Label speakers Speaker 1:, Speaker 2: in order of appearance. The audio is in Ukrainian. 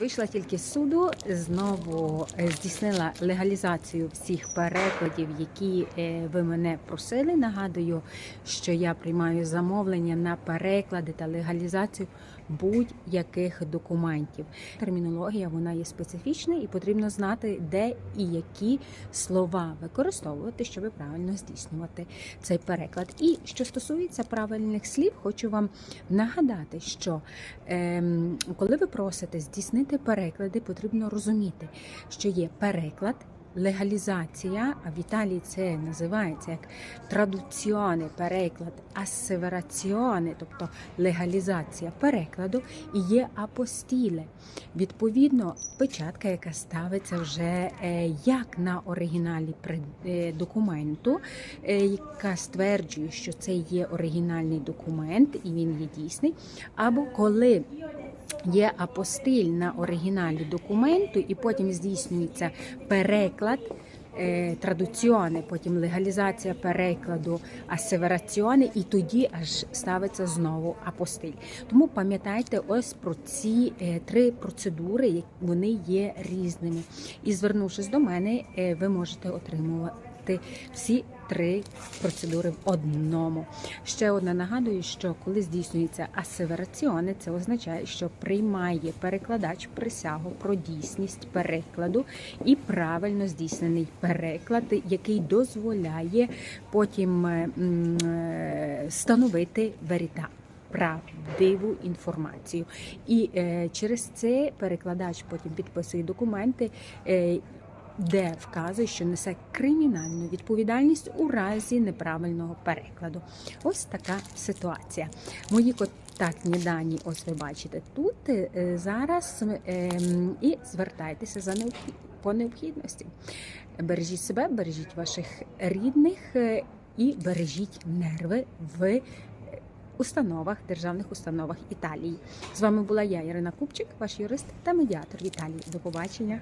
Speaker 1: Вийшла тільки з суду, знову е, здійснила легалізацію всіх перекладів, які е, ви мене просили. Нагадую, що я приймаю замовлення на переклади та легалізацію будь-яких документів. Термінологія вона є специфічна і потрібно знати, де і які слова використовувати, щоб правильно здійснювати цей переклад. І що стосується правильних слів, хочу вам нагадати, що ем, коли ви просите здійснити переклади, потрібно розуміти, що є переклад. Легалізація, а в Італії це називається як традуціоне переклад, асевераціоне, тобто легалізація перекладу, і є апостіле. Відповідно, печатка, яка ставиться вже е, як на оригіналі е, документу, е, яка стверджує, що це є оригінальний документ і він є дійсний, або коли Є апостиль на оригіналі документу, і потім здійснюється переклад. Е, Традуціоне, потім легалізація перекладу, асевераціони, і тоді аж ставиться знову апостиль. Тому пам'ятайте ось про ці е, три процедури, вони є різними. І звернувшись до мене, е, ви можете отримувати всі три процедури в одному. Ще одне нагадую, що коли здійснюється асевераціоне, це означає, що приймає перекладач присягу про дійсність перекладу і правильно здійснений переклад, який дозволяє потім е, встановити веріта. Правдиву інформацію, і е, через це перекладач потім підписує документи, е, де вказує, що несе кримінальну відповідальність у разі неправильного перекладу. Ось така ситуація. Мої контактні дані, ось ви бачите тут е, зараз ем, і звертайтеся за по необхідності. Бережіть себе, бережіть ваших рідних е, і бережіть нерви в установах, державних установах Італії. З вами була я, Ірина Купчик, ваш юрист та медіатор в Італії. До побачення.